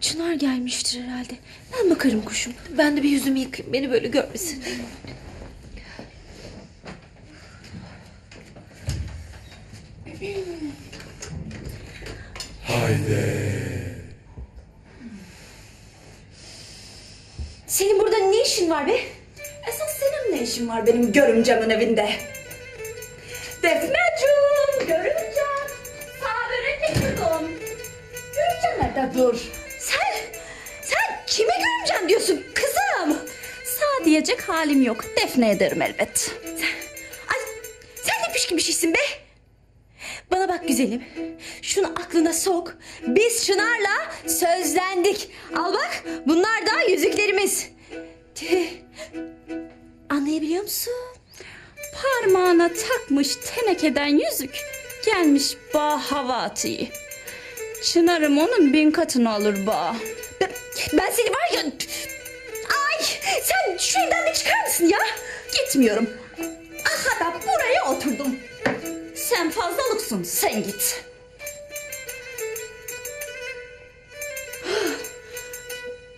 Çınar gelmiştir herhalde. Ben bakarım kuşum. Ben de bir yüzümü yıkayayım. Beni böyle görmesin. Senin burada ne işin var be? Esas senin ne işin var benim görümcemin evinde? Defneciğim, görümcem. Sana börek getirdim. Görümcem nerede dur? Sen, sen kime görümcem diyorsun kızım? Sağ diyecek halim yok. Defne ederim elbet. Ay sen ne pişkin bir şeysin be. Bana bak güzelim. Şunu aklına sok. Biz Çınar'la sözlendik. Al bak bunlar da yüzüklerimiz. Anlayabiliyor musun? Parmağına takmış tenekeden yüzük. Gelmiş bağ hava atıyı. Çınarım onun bin katını alır bağ. Ben, seni var ya... Ay sen şu evden bir çıkar mısın ya? Gitmiyorum. Aha da buraya oturdum. Sen fazlalıksın sen git.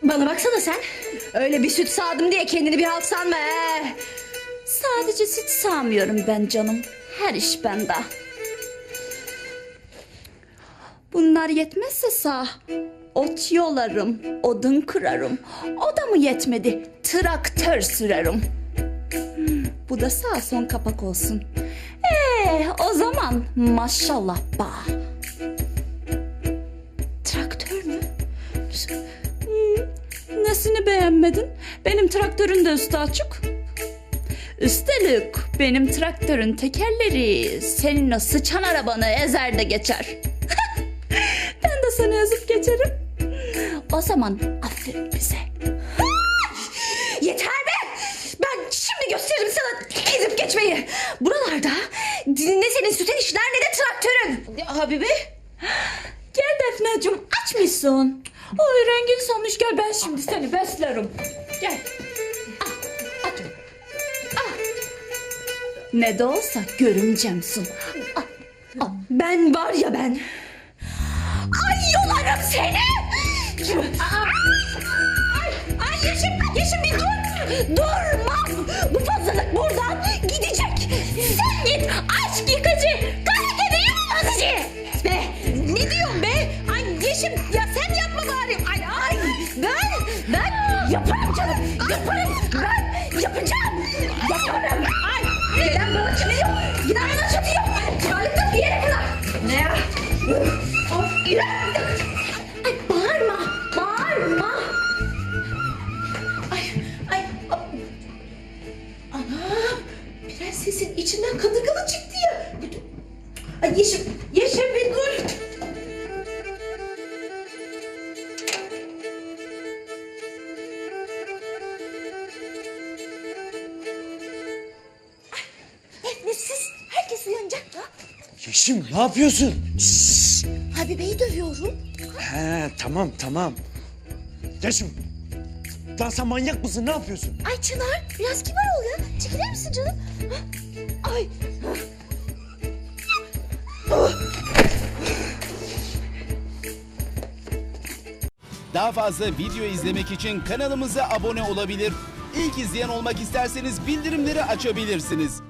Bana baksana sen. Öyle bir süt sağdım diye kendini bir halt sanma he. Sadece süt sağmıyorum ben canım. Her iş bende. Bunlar yetmezse sağ. Ot yolarım, odun kırarım. O da mı yetmedi? Traktör sürerim. Bu da sağ son kapak olsun. Ee, o zaman maşallah bağ. Traktör mü? Hmm, nesini beğenmedin? Benim traktörün de üstü açık. Üstelik benim traktörün tekerleri senin o sıçan arabanı ezer de geçer. ben de seni ezip geçerim. O zaman aferin bize. Yeter be! Ben şimdi gösteririm sana ezip geçmeyi. Buralarda ne senin süten işler ne de traktörün. Habibi. Gel Defneciğim aç mısın? Oy rengin solmuş gel ben şimdi seni beslerim. Gel. Ah, aç. Ah. Ne de olsa görümcemsin. Ah, ah. Ben var ya ben. Ay yolarım seni. Ay, ay Yeşim, Yeşim bir dur. Durmam. Bu fazlalık buradan gidecek. Sen git aşk yıkıcı. Kara kedi yıkıcı. Be ne diyorsun be? Ay Yeşim ya sen yapma bari. Ay ay ben ben yaparım canım. Yaparım ben yapacağım. Prensesin içinden kadırgalı çıktı ya. Ay Yeşim, Yeşim bir dur. Nesiz, herkes uyanacak da. Yeşim ne yapıyorsun? Şşş. Habibe'yi dövüyorum. He tamam tamam. Yeşim. Lan sen manyak mısın ne yapıyorsun? Ay Çınar, biraz kibar ol ya. Çekilir misin canım? Hah. Ay. Daha fazla video izlemek için kanalımıza abone olabilir. İlk izleyen olmak isterseniz bildirimleri açabilirsiniz.